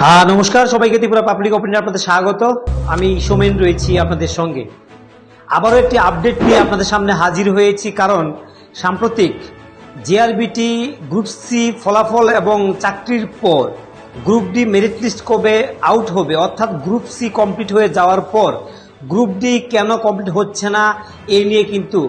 আহ, নমস্কার সবাইকে ত্রিপুরা পাবলিক ওপেনে আপনাদের স্বাগত। আমি সোমেন রয়েছি আপনাদের সঙ্গে। আবারও একটি আপডেট নিয়ে আপনাদের সামনে হাজির হয়েছি কারণ সাম্প্রতিক জেআরবিটি গ্রুপ সি ফলাফল এবং চাকরির পর গ্রুপ ডি মেরিট লিস্ট কবে আউট হবে অর্থাৎ গ্রুপ সি কমপ্লিট হয়ে যাওয়ার পর গ্রুপ ডি কেন কমপ্লিট হচ্ছে না এই নিয়ে কিন্তু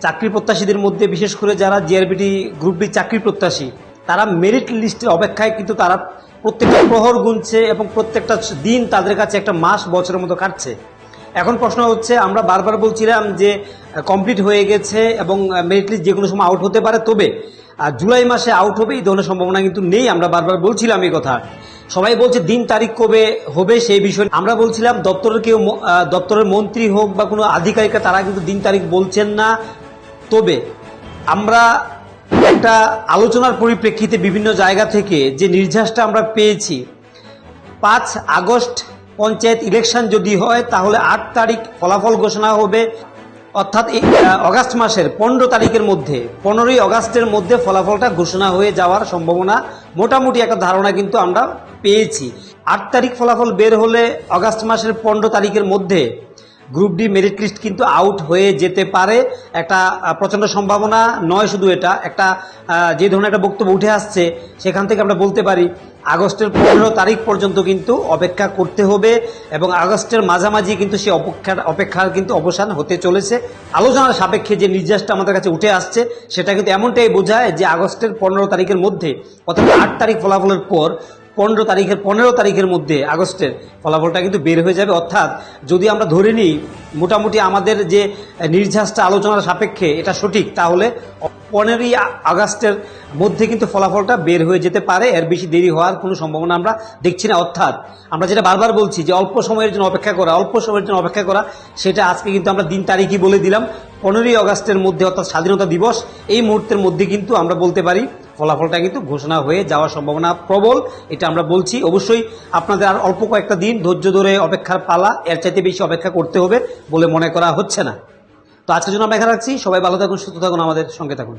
চাকরি প্রত্যাশীদের মধ্যে বিশেষ করে যারা জিআরবিটি গ্রুপ ডি চাকরি প্রত্যাশী তারা মেরিট লিস্টের অপেক্ষায় কিন্তু তারা প্রত্যেকটা প্রহর গুনছে এবং প্রত্যেকটা দিন তাদের কাছে একটা মাস, বছরের মতো কাটছে। এখন প্রশ্ন হচ্ছে, আমরা বারবার বলছিলাম যে কমপ্লিট হয়ে গেছে এবং মেরিট লিস্ট যে কোনো সময় আউট হতে পারে, তবে জুলাই মাসে আউট হবে, এই ধরনের সম্ভাবনা কিন্তু নেই, আমরা বারবার বলছিলাম এই কথা। সবাই বলছে, দিন, তারিখ কবে হবে, সেই বিষয়ে আমরা বলছিলাম, দপ্তরের কেউ দপ্তরের মন্ত্রী হোক বা কোনো আধিকারিকরা তারা কিন্তু দিন, তারিখ বলছেন না। তবে, আমরা একটা আলোচনার পরিপ্রেক্ষিতে বিভিন্ন জায়গা থেকে যে নির্যাসটা আমরা পেয়েছি, পাঁচ আগস্ট পঞ্চায়েত ইলেকশন যদি হয়, তাহলে আট তারিখ ফলাফল ঘোষণা হবে। অর্থাৎ অগাস্ট মাসের পনেরো তারিখের মধ্যে, পনেরোই অগাস্টের মধ্যে ফলাফলটা ঘোষণা হয়ে যাওয়ার সম্ভাবনা মোটামুটি একটা ধারণা কিন্তু আমরা পেয়েছি। আট তারিখ ফলাফল বের হলে অগাস্ট মাসের পনেরো তারিখের মধ্যে গ্রুপ ডি মেরিট লিস্ট কিন্তু আউট হয়ে যেতে পারে। একটা প্রচণ্ড সম্ভাবনা নয় শুধু এটা, একটা যে ধরনের একটা বক্তব্য উঠে আসছে, সেখান থেকে আমরা বলতে পারি, আগস্টের পনেরো তারিখ পর্যন্ত কিন্তু অপেক্ষা করতে হবে এবং আগস্টের মাঝামাঝি কিন্তু সেই অপেক্ষার অপেক্ষার কিন্তু অবসান হতে চলেছে। আলোচনার সাপেক্ষে যে নির্যাসটা আমাদের কাছে উঠে আসছে, সেটা কিন্তু এমনটাই বোঝায় যে আগস্টের পনেরো তারিখের মধ্যে, অর্থাৎ আট তারিখ ফলাফলের পর পনেরো তারিখের পনেরো তারিখের মধ্যে আগস্টের ফলাফলটা কিন্তু বের হয়ে যাবে। অর্থাৎ যদি আমরা ধরে নিই, মোটামুটি আমাদের যে নির্যাসটা আলোচনার সাপেক্ষে এটা সঠিক, তাহলে পনেরোই আগস্টের মধ্যে কিন্তু ফলাফলটা বের হয়ে যেতে পারে। এর বেশি দেরি হওয়ার কোনো সম্ভাবনা আমরা দেখছি না। অর্থাৎ আমরা যেটা বারবার বলছি যে অল্প সময়ের জন্য অপেক্ষা করা, অল্প সময়ের জন্য অপেক্ষা করা, সেটা আজকে কিন্তু আমরা দিন তারিখই বলে দিলাম। পনেরোই আগস্টের মধ্যে অর্থাৎ স্বাধীনতা দিবস, এই মুহূর্তের মধ্যে কিন্তু আমরা বলতে পারি ফলাফলটা কিন্তু ঘোষণা হয়ে যাওয়ার সম্ভাবনা প্রবল, এটা আমরা বলছি। অবশ্যই আপনাদের আর অল্প কয়েকটা দিন ধৈর্য ধরে অপেক্ষার পালা, এর চাইতে বেশি অপেক্ষা করতে হবে বলে মনে করা হচ্ছে না। তো আজকের জন্য আমরা এখানে রাখছি। সবাই ভালো থাকুন, সুস্থ থাকুন, আমাদের সঙ্গে থাকুন।